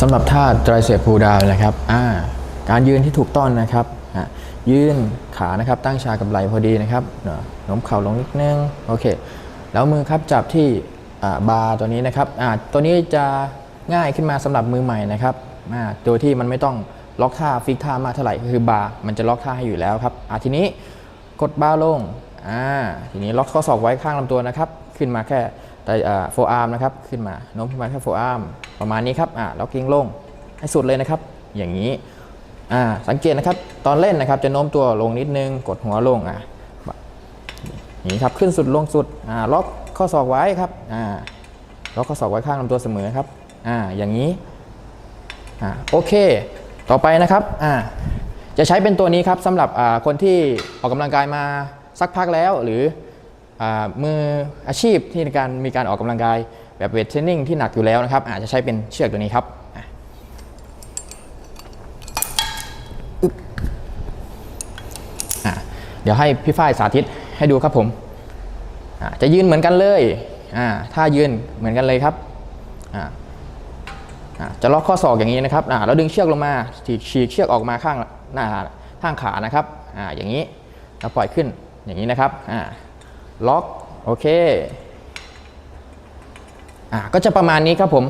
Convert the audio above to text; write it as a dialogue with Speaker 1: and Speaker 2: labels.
Speaker 1: สำหรับท่า tricep pull down นะครับอ่าการยืนที่ถูกต้องนะครับอะยืนขานะครับตั้งฉากกับไหล่พอดีนะครับเนอะโน้มเข่าลงนิดนึงโอเคแล้วมือครับจับที่บาร์ตัวนี้นะครับอ่าตัวนี้จะง่ายขึ้นมาสำหรับมือใหม่นะครับอ่โดยที่มันไม่ต้องล็อกท่าฟิกท่ามากเท่าไหร่คือบาร์มันจะล็อกท่าให้อยู่แล้วครับอ่าทีนี้กดบาร์ลงอ่าทีนี้ล็อกข้อศอกไว้ข้างลำตัวนะครับ ขึ้นมาแค่ แต่โฟอาร์มนะครับขึ้นมาโน้มขึ้นมาแค่โฟอาร์มประมาณนี้ครับอ่าล้วกิ้งลงให้สุดเลยนะครับ อย่างนี้อ่าสังเกตนะครับตอนเล่นนะครับจะโน้มตัวลงนิดนึงกดหัวลงอะนี่ครับขึ้นสุดลงสุดอ่าล็อกข้อศอกไว้ครับอ่าล็อกข้อศอกไว้ข้างลำตัวเสมอครับอ่าอย่างนี้อ่าโอเค ต่อไปนะครับอ่าจะใช้เป็นตัวนี้ครับสำหรับอ่าคนที่ออกกำลังกายมาสักพักแล้วหรือ มืออาชีพที่ในการมีการออกกำลังกายแบบเวทเทรนนิ่งที่หนักอยู่แล้วนะครับ อาจจะใช้เป็นเชือกตัวนี้ครับเดี๋ยวให้พี่ฝ้ายสาธิตให้ดูครับผมจะยืนเหมือนกันเลยอ่าถ้ายืนเหมือนกันเลยครับจะล็อกข้อศอกอย่างนี้นะครับอ่าแล้วดึงเชือกลงมาฉีกเชือกออกมาข้างหน้าข้างขานะครับออย่างนี้แล้วปล่อยขึ้นอย่างนี้นะครับ ล็อก โอเค อ่าก็จะประมาณนี้ครับผม